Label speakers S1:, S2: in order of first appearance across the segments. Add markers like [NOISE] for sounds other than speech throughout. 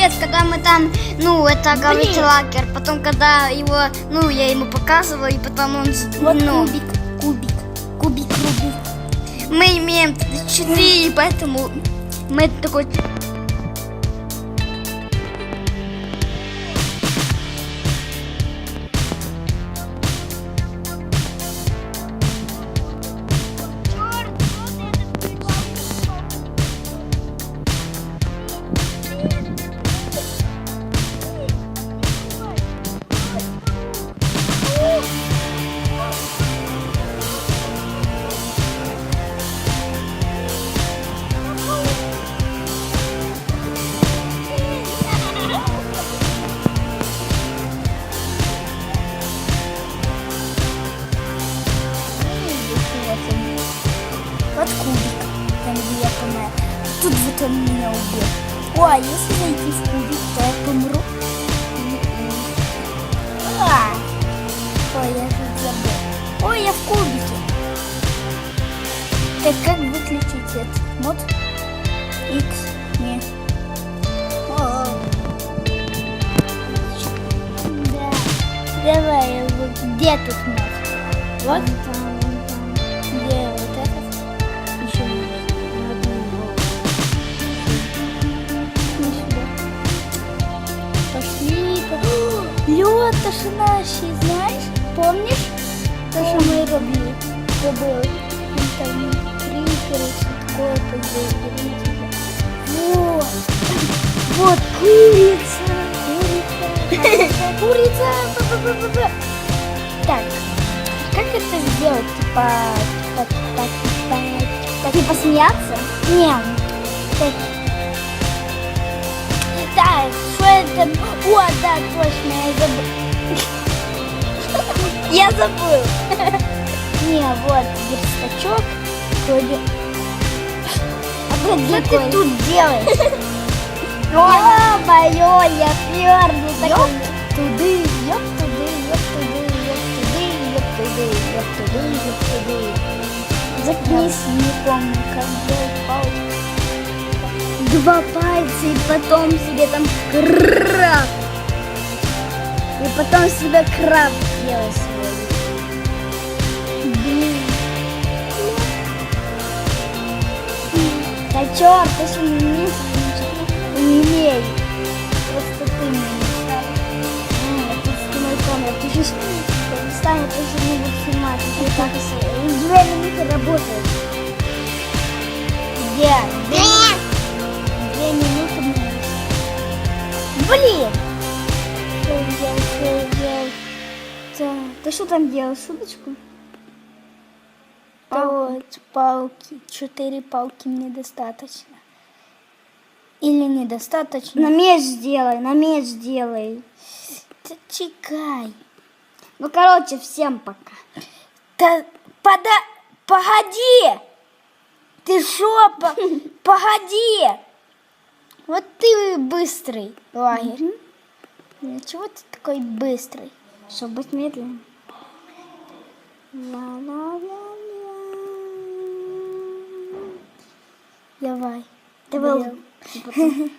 S1: привет, когда мы там, ну, это говорит лагерь. Потом, когда его, ну, я ему показывала, и потом он,
S2: Вот
S1: ну,
S2: кубик, кубик, кубик, кубик.
S1: мы имеем 4, и поэтому мы такой...
S2: Тут вот он меня убил. О, а если зайти в кубик, то помру. А! Ой, я тут забыл. Ой, я в кубике. Так как выключить этот мод? X. Не. Да. Давай, вот- где тут мод? Вот? Где Лед тошинащий, знаешь? Помнишь? То, що ми робили. Робили. Там все такое. Вот. Вот курица. Курица. Курица. Так, как это сделать? Типа, так, так, так, так. Типа смеяться? Нет. Так. Так, что это? О, да, точно, я забыл. Я забыл. Не, вот, верстачок. Вроде. А что ты тут делаешь? Ё-моё, я твердый такой. Туды, ёп туды, ёп туды, ёп туды, ёп туды, ёп туды, ёп туды. Заткнись, не помню, как делать палочку. Два пальца и потом себе там краб. И потом себе краб делай Черт, ты что не умеешь? Не умею. Просто ты мне мешал. Это с мой камера. Ты сейчас станет, если не буду снимать. Ты так и с- Две минуты работает. Где? Две, Две минуты мне. Блин! Что я делал, ты что там делал? Шуточку? Да вот, палки. Четыре палки мне достаточно. Или недостаточно?
S1: На меч сделай, на меч сделай.
S2: Ты чекай.
S1: Ну, короче, всем пока.
S2: Да, пода... Погоди! Ты шо? По- [LAUGHS] Погоди! Вот ты быстрый, лагерь. Ну, Чего ты такой быстрый?
S1: Чтобы быть медленным.
S2: Давай.
S1: Давай. [LAUGHS]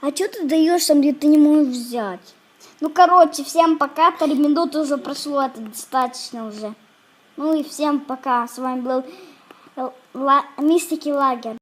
S1: А что ты даешь там, где ты не можешь взять? Ну, короче, всем пока. Три минуты уже прошло, это достаточно уже. Ну и всем пока. С вами был Ла- Мистики Лагерь.